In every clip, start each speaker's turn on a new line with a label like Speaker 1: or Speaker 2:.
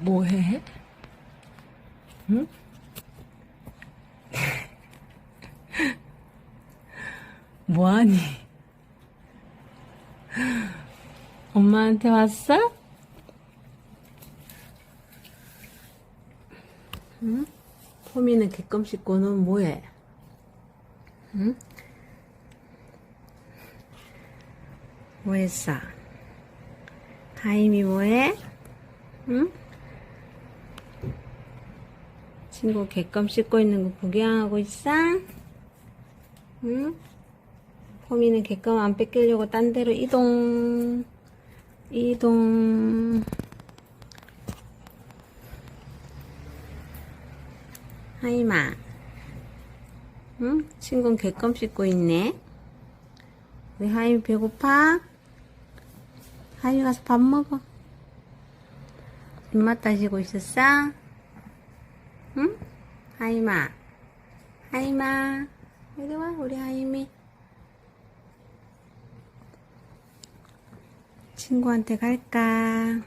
Speaker 1: 뭐해? 응? 뭐하니? 엄마한테 왔어? 응? 포미는 개껌 씻고는 뭐해? 응? 뭐했어? 하임이 뭐해? 응? 친구 개껌 씻고 있는 거 구경하고 있어? 응? 포미는 개껌 안 뺏기려고 딴 데로 이동. 이동. 하임아. 응? 친구는 개껌 씻고 있네. 우리 하임이 배고파? 하임이 가서 밥 먹어. 입맛 따지고 있었어? 응? 하임아. 하임아. 이리 와, 우리 하임이. 친구한테 갈까?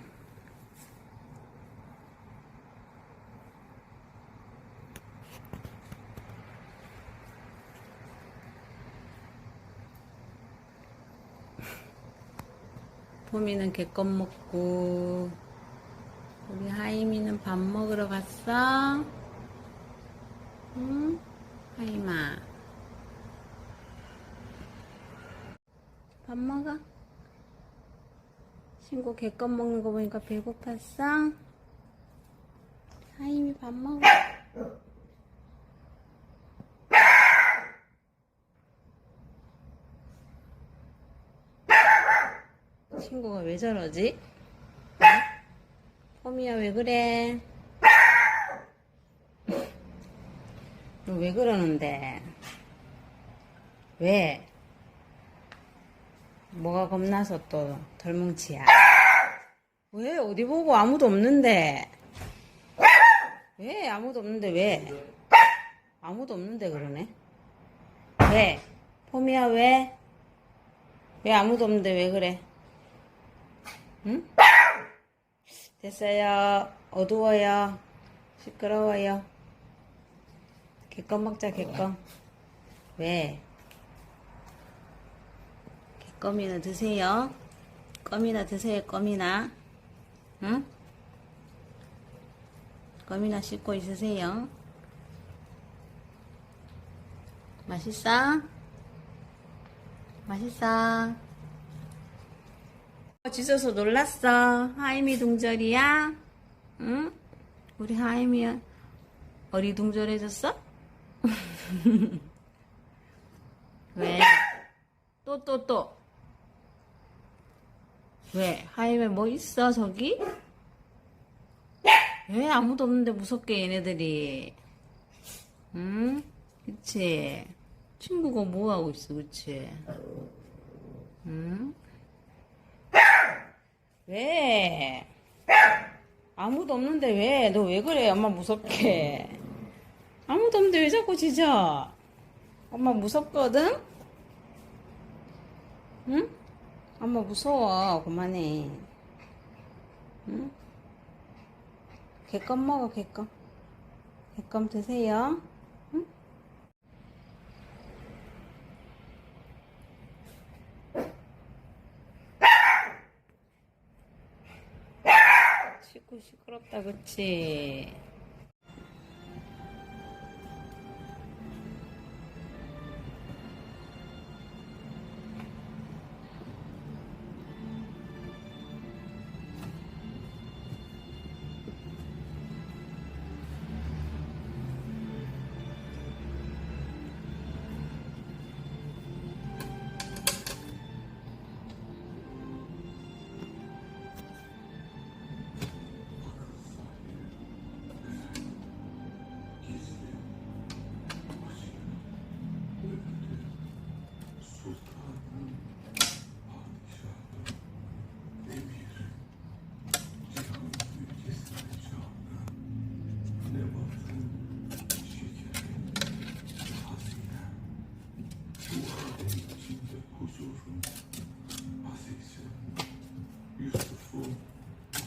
Speaker 1: 봄이는 개껌 먹고, 우리 하임이는 밥 먹으러 갔어? 응? 하임아. 밥 먹어? 친구 개껌 먹는 거 보니까 배고팠어? 하임이 밥 먹어. 친구가 왜 저러지? 어? 뽀미야 왜 그래? 너 왜 그러는데? 왜? 뭐가 겁나서 또 덜뭉치야? 왜? 어디 보고 아무도 없는데? 왜? 아무도 없는데 왜? 아무도 없는데 그러네? 왜? 폼이야 왜? 왜 아무도 없는데 왜 그래? 응? 됐어요. 어두워요. 시끄러워요. 개껌 먹자, 개껌. 왜? 개껌이나 드세요. 껌이나 드세요, 껌이나. 응? 껌이나 씹고 있으세요. 맛있어? 맛있어? 짖어서 놀랐어. 하임이 동절이야? 응? 우리 하임이 어리둥절해졌어? 왜? 또, 또, 또. 왜? 하임에 뭐 있어, 저기? 왜 아무도 없는데 무섭게 얘네들이. 응? 그치? 친구가 뭐 하고 있어, 그치? 응? 왜? 아무도 없는데 왜? 너 왜 그래? 엄마 무섭게. 아무도 없는데 왜 자꾸 짖어? 엄마 무섭거든? 응? 엄마 무서워. 그만해. 응? 개껌 먹어, 개껌. 개껌 드세요. 응? 시끄 시끄럽다, 그치?
Speaker 2: huzurum, azizim, Yusuf'um,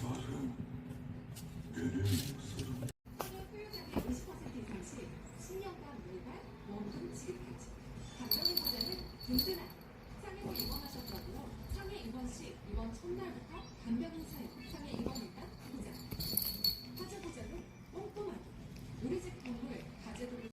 Speaker 2: varım, gönül yusufum.
Speaker 3: 이번 첫날부터 간병 행사에 참여 이번